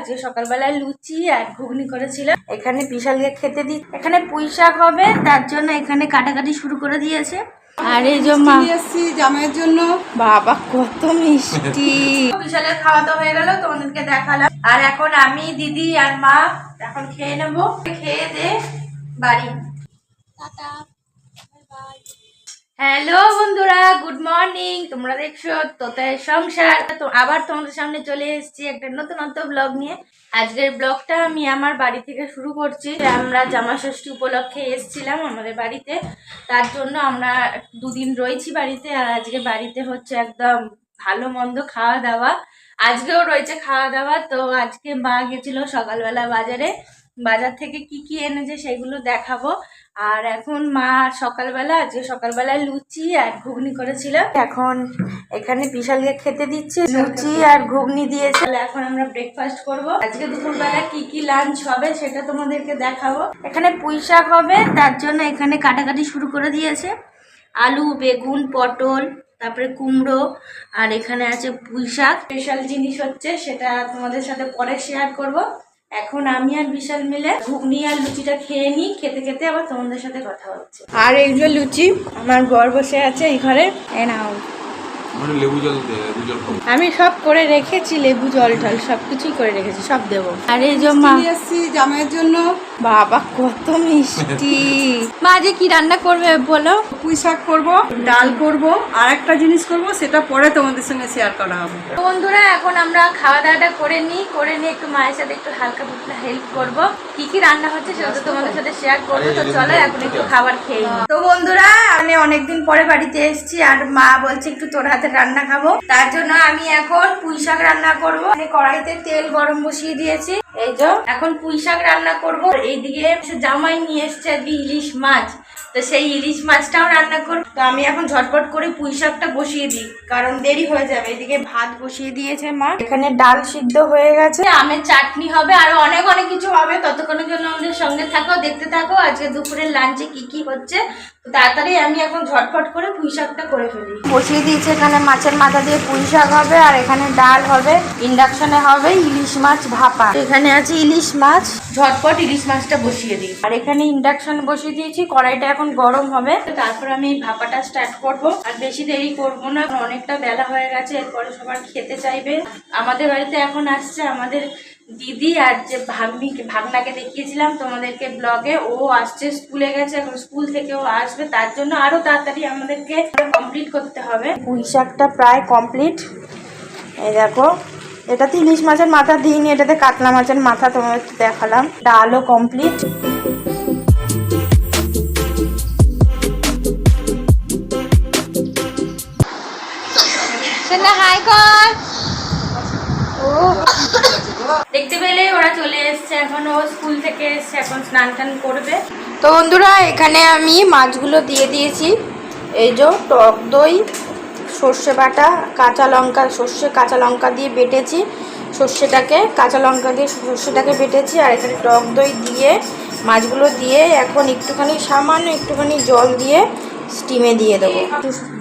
আজকে সকালবেলায় লুচি আর ঘুগনি করেছিলাম এখানে বিশালকে খেতে দিই এখানে পুঁই শাক হবে তার জন্য এখানে কাটাকাটি শুরু করে দিয়েছে। আর এই যে মা এসছি জামাইয়ের জন্য। বাবা কত মিষ্টি। বিশালের খাওয়া দাওয়া হয়ে গেল তোমাদেরকে দেখালাম। আর এখন আমি দিদি আর মা এখন খেয়ে নেব। খেয়ে দে বাড়ি। হ্যালো বন্ধুরা, গুড মর্নিং। তোমরা দেখছ তোতার সংসার। তো আবার তোমাদের সামনে চলে এসেছি একটা নতুনত্ব ব্লগ নিয়ে। আজকের ব্লগটা আমি আমার বাড়ি থেকে শুরু করছি। আমরা জামা ষষ্ঠী উপলক্ষে এসেছিলাম আমাদের বাড়িতে। তার জন্য আমরা দুদিন রয়েছি বাড়িতে আর আজকে বাড়িতে হচ্ছে একদম ভালো মন্দ খাওয়া দাওয়া। আজকেও রয়েছে খাওয়া দাওয়া। তো আজকে মা গেছিল সকালবেলা বাজারে। বাজার থেকে কি কি এনেছে সেগুলো দেখাবো। আর এখন মা সকালবেলা আজকে সকালবেলায় লুচি আর ঘুগনি করেছিল এখন এখানে বিশালকে খেতে দিচ্ছে, লুচি আর ঘুগনি দিয়েছে। এখন আমরা ব্রেকফাস্ট করব। আজকে দুপুরবেলা কি কি লাঞ্চ হবে সেটা তোমাদেরকে দেখাবো। এখানে পুঁই শাক হবে, তার জন্য এখানে কাটাকাটি শুরু করে দিয়েছে। আলু, বেগুন, পটল, তারপরে কুমড়ো, আর এখানে আছে পুঁই শাক। স্পেশাল জিনিস হচ্ছে সেটা তোমাদের সাথে পরে শেয়ার করব। এখন আমি আর বিশাল মিলে ঘুগনি আর লুচিটা খেয়ে নিই, খেতে খেতে আবার তোমাদের সাথে কথা হচ্ছে। আর এইগুলো লুচি, আমার বর বসে আছে এই ঘরে। এ নাও মানে লেবু জল দে লেবু জল খাব। আমি সব করে রেখেছি লেবু জল টল সব কিছুই করে রেখেছি সব দেবো। আর এই যে মা। নিয়ে জামাইয়ের জন্য। বাবা কত মিষ্টি। মা যে কি রান্না করবে বলো? পুঁই শাক করব ডাল করব আর একটা জিনিস করব সেটা পরে তোমাদের সঙ্গে শেয়ার করা হবে। তো বন্ধুরা এখন আমরা খাওয়া দাওয়াটা করে নিই করে নিয়ে একটু মায়ের সাথে একটু হালকা ফুলকা হেল্প করব। কি কি রান্না হচ্ছে সেটা তো তোমাদের সাথে শেয়ার করব তো চলো এখন একটু খাবার খেয়ে নিই। তো বন্ধুরা আমি অনেকদিন পরে বাড়িতে এসেছি আর মা বলছে একটু তোর হাতে রান্না খাব। তার জন্য আমি এখন পুঁই শাক রান্না করব। কড়াইতে তেল গরম বসিয়ে দিয়েছি। এই যে, এখন পুঁই শাক রান্না করব। এইদিকে জামাই নিয়ে এসছে ইলিশ মাছ। তো সেই ইলিশ মাছটাও রান্না করব। তো আমি এখন ঝটপট করে পুঁই শাকটা বসিয়ে দিই, কারণ দেরি হয়ে যাবে। এদিকে ভাত বসিয়ে দিয়েছে মা। এখানে ডাল সিদ্ধ হয়ে গেছে। আমের চাটনি হবে, আর অনেক অনেক কিছু হবে। ততক্ষণের জন্য আমাদের সঙ্গে থাকো, দেখতে থাকো। আজকে দুপুরের লাঞ্চে কি কি হচ্ছে তো তাড়াতাড়ি আমি এখন ঝটপট করে পুঁই শাকটা করে ফেলি। বসিয়ে দিয়েছে এখানে মাছের মাথা দিয়ে পুঁই শাক হবে আর এখানে ডাল হবে ইন্ডাকশনে হবে ইলিশ মাছ ভাপা। এখানে আছে ইলিশ মাছ। ঝটপট ইলিশ মাছটা বসিয়ে দিই। আর এখানে ইন্ডাকশন বসিয়ে দিয়েছি কড়াইটা এখন গরম হবে। তারপর আমি ভাপাটা স্টার্ট করব। আর বেশি দেরি করব না অনেকটা বেলা হয়ে গেছে এরপরে সবার খেতে চাইবে। আমাদের বাড়িতে এখন আসছে আমাদের দিদি আর যে ভাগ্নিকে, ভাগনাকে দেখিয়েছিলাম তোমাদেরকে ব্লগে ও আসছে, স্কুলে গেছে, এখন স্কুল থেকে ও আসবে, তার জন্য আরও তাড়াতাড়ি আমাদেরকে কমপ্লিট করতে হবে। পুঁই শাকটা প্রায় কমপ্লিট এই দেখো এটাতে ইলিশ মাছের মাথা দিইনি, এটাতে কাতলা মাছের মাথা তোমাদের দেখালাম। ডালও কমপ্লিট পেলে ওরা চলে এসছে, এখন ও স্কুল থেকে এসছে, এখন স্নান টান করবে। তো বন্ধুরা, এখানে আমি মাছগুলো দিয়ে দিয়েছি। এই যে টক দই, সর্ষে বাটা, কাঁচা লঙ্কা, সর্ষে, কাঁচা লঙ্কা দিয়ে বেটেছি। সর্ষেটাকে, কাঁচা লঙ্কা দিয়ে সর্ষেটাকে বেটেছি আর এখানে টক দই দিয়ে, মাছগুলো দিয়ে এখন একটুখানি সামান্য একটুখানি জল দিয়ে স্টিমে দিয়ে দেবো।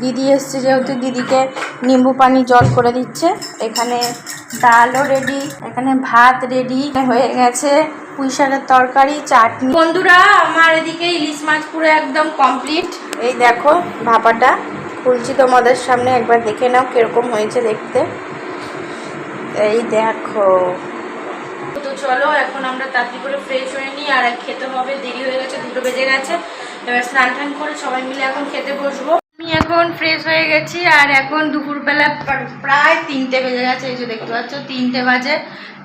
দিদি এসছে যেহেতু, দিদিকে নিম্বু পানি জল করে দিচ্ছে। এখানে ডালও রেডি এখানে ভাত রেডি হয়ে গেছে, পুঁই শাকের তরকারি, চাটনি। বন্ধুরা, আমার এদিকে ইলিশ মাছ পুরো একদম কমপ্লিট এই দেখো, ভাপাটা খুলছি তোমাদের সামনে, একবার দেখে নাও কীরকম হয়েছে দেখতে। এই দেখো। তো চলো, এখন আমরা তাড়াতাড়ি করে ফ্রেশ হয়ে নিই, আর খেতে হবে, দেরি হয়ে গেছে, দুটো বেজে গেছে। এবার স্নান টান করে সবাই মিলে এখন খেতে বসবো। এখন ফ্রেশ হয়ে গেছি আর এখন দুপুরবেলা প্র- প্রায় তিনটে বেজে গেছে এই যে দেখতে পাচ্ছ তিনটে বাজে।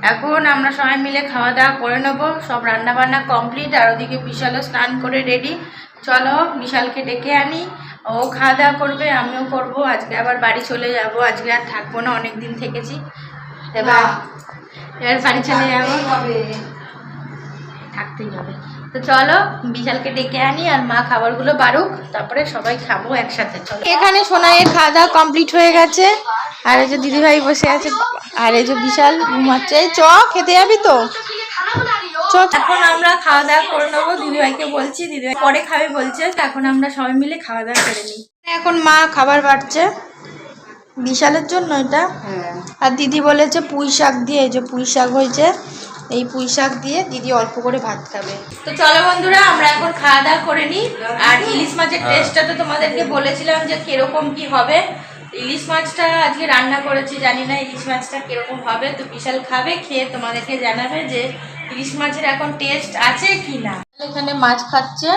এখন আমরা সবাই মিলে খাওয়া দাওয়া করে নেব সব রান্না বান্না কমপ্লিট আর ওদিকে বিশালও স্নান করে রেডি চলো বিশালকে ডেকে আনি ও খাওয়া দাওয়া করবে আমিও করব আজকে আবার বাড়ি চলে যাব আজকে আর থাকব না অনেক দিন থেকেছি। এবার এবার বাড়ি চলে যাব। থাকতেই হবে। তো চলো বিশালকে ডেকে আনি আর মা খাবারগুলো বাড়ুক তারপরে সবাই খাব একসাথে চলো। এখানে সোনাইয়ের খাওয়া দাওয়া কমপ্লিট হয়ে গেছে। আর এই যে দিদিভাই বসে আছে আর এই যে বিশাল ঘুমাচ্ছে। চ খেতে যাবি তো? এখন আমরা খাওয়া দাওয়া করে নেব দিদিভাইকে বলছি দিদিভাই পরে খাবে বলছে এখন আমরা সবাই মিলে খাওয়া দাওয়া করে নিই। এখন মা খাবার বাড়ছে। বিশালের জন্য এটা? হ্যাঁ। আর দিদি বলেছে পুঁই শাক দিয়ে এই যে পুঁই শাক হয়েছে। এই পুঁই শাক দিয়ে দিদি অল্প করে ভাত খাবে। তো চলো বন্ধুরা আমরা এখন খাওয়া দাওয়া করে নিই আর ইলিশ মাছের টেস্টটা তো তোমাদেরকে বলেছিলাম যে কীরকম কি হবে। ইলিশ মাছটা আজকে রান্না করেছি জানি না ইলিশ মাছটা কীরকম হবে। তো বিশাল খাবে খেয়ে তোমাদেরকে জানাবে যে ইলিশ মাছের এখন টেস্ট আছে কি না। এখানে মাছ খাচ্ছে।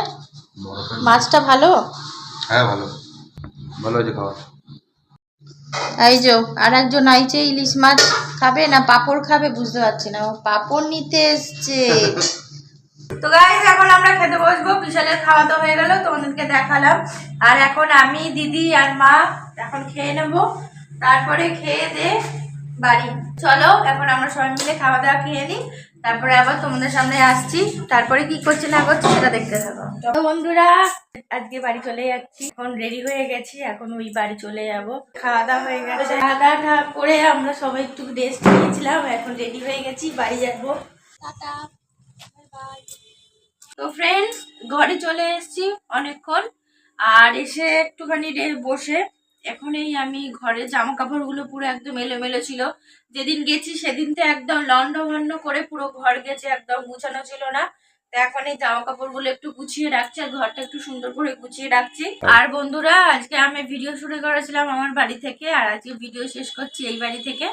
মাছটা ভালো? হ্যাঁ ভালো। ভালো হয়েছে খাওয়া। এই যে আর একজন আইছে, ইলিশ মাছ খাবে না পাপড় খাবে বুঝতে পারছি না। পাপড় নিতে এসছে। তো গাইজ এখন আমরা খেতে বসবো। বিশালের খাওয়া দাওয়া হয়ে গেল, তোমাদেরকে দেখালাম। আর এখন আমি, দিদি আর মা এখন খেয়ে নেব। তারপরে খেয়ে দে বাড়ি। চলো, এখন আমরা সবাই মিলে খাওয়া দাওয়া খেয়ে নিই। তারপরে আবার তোমাদের সামনে আসছি। তারপরে কি করছে না করছে সেটা দেখতে থাকো। তো বন্ধুরা আজকে বাড়ি চলে যাচ্ছি। এখন রেডি হয়ে গেছি এখন ওই বাড়ি চলে যাব। খাওয়া দাওয়া হয়ে গেছে। খাওয়া দাওয়া করে আমরা সবাই একটু রেস্ট নিয়েছিলাম এখন রেডি হয়ে গেছি বাড়ি যাব। টাটা তো ফ্রেন্ডস ঘরে চলে এসেছি অনেকক্ষণ আর এসে একটুখানি রে- বসে এখন এই আমি ঘরে জামা কাপড়গুলো পুরো একদম এলোমেলো ছিল। যেদিন গেছি সেদিন তো একদম লন্ড ভন্ড করে পুরো ঘর গেছে একদম গুছানো ছিল না। তো এখন এই জামা কাপড়গুলো একটু গুছিয়ে রাখছি আর ঘরটা একটু সুন্দর করে গুছিয়ে রাখছি। আর বন্ধুরা আজকে আমি ভিডিও শুরু করেছিলাম আমার বাড়ি থেকে আর আজকে ভিডিও শেষ করছি এই বাড়ি থেকে।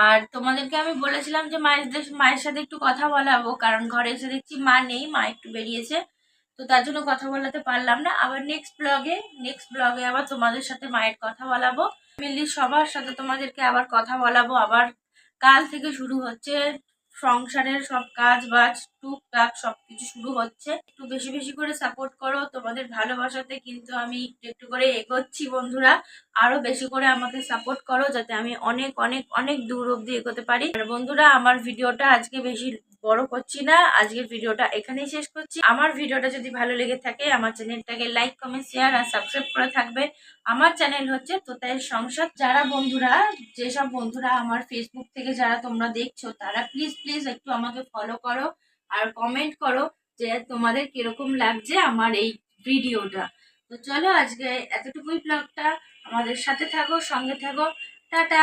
আর তোমাদেরকে আমি বলেছিলাম যে মায়ের মায়ের সাথে একটু কথা বলাবো কারণ ঘরে এসে দেখছি মা নেই মা একটু বেরিয়েছে। তো তার জন্য কথা বলাতে পারলাম না। আবার নেক্সট ব্লগে নেক্সট ব্লগে আবার তোমাদের সাথে মায়ের কথা বলাবো। ফ্যামিলি সবার সাথে তোমাদেরকে আবার কথা বলাবো। আবার কাল থেকে শুরু হচ্ছে সংসারের সব কাজ বাজ, টুকটাক সব কিছু শুরু হচ্ছে। একটু বেশি বেশি করে সাপোর্ট করো। তোমাদের ভালোবাসাতে কিন্তু আমি একটু একটু করে এগোচ্ছি বন্ধুরা। আরও বেশি করে আমাকে সাপোর্ট করো যাতে আমি অনেক অনেক অনেক দূর অব্দি এগোতে পারি। আর বন্ধুরা, আমার ভিডিওটা আজকে বেশি বড় করছি না। আজকের ভিডিওটা এখানেই শেষ করছি। আমার ভিডিওটা যদি ভালো লেগে থাকে, আমার চ্যানেলটাকে লাইক কমেন্ট শেয়ার আর সাবস্ক্রাইব করে থাকবে। আমার চ্যানেল হচ্ছে তোতায়ের সংসার যারা বন্ধুরা, যেসব বন্ধুরা আমার ফেসবুক থেকে যারা তোমরা দেখছ, তারা প্লিজ প্লিজ একটু আমাকে ফলো করো আর কমেন্ট করো যে তোমাদের কীরকম লাগছে আমার এই ভিডিওটা। তো চলো আজকে এতটুকুই ব্লগটা আমাদের সাথে থাকো, সঙ্গে থাকো। টাটা!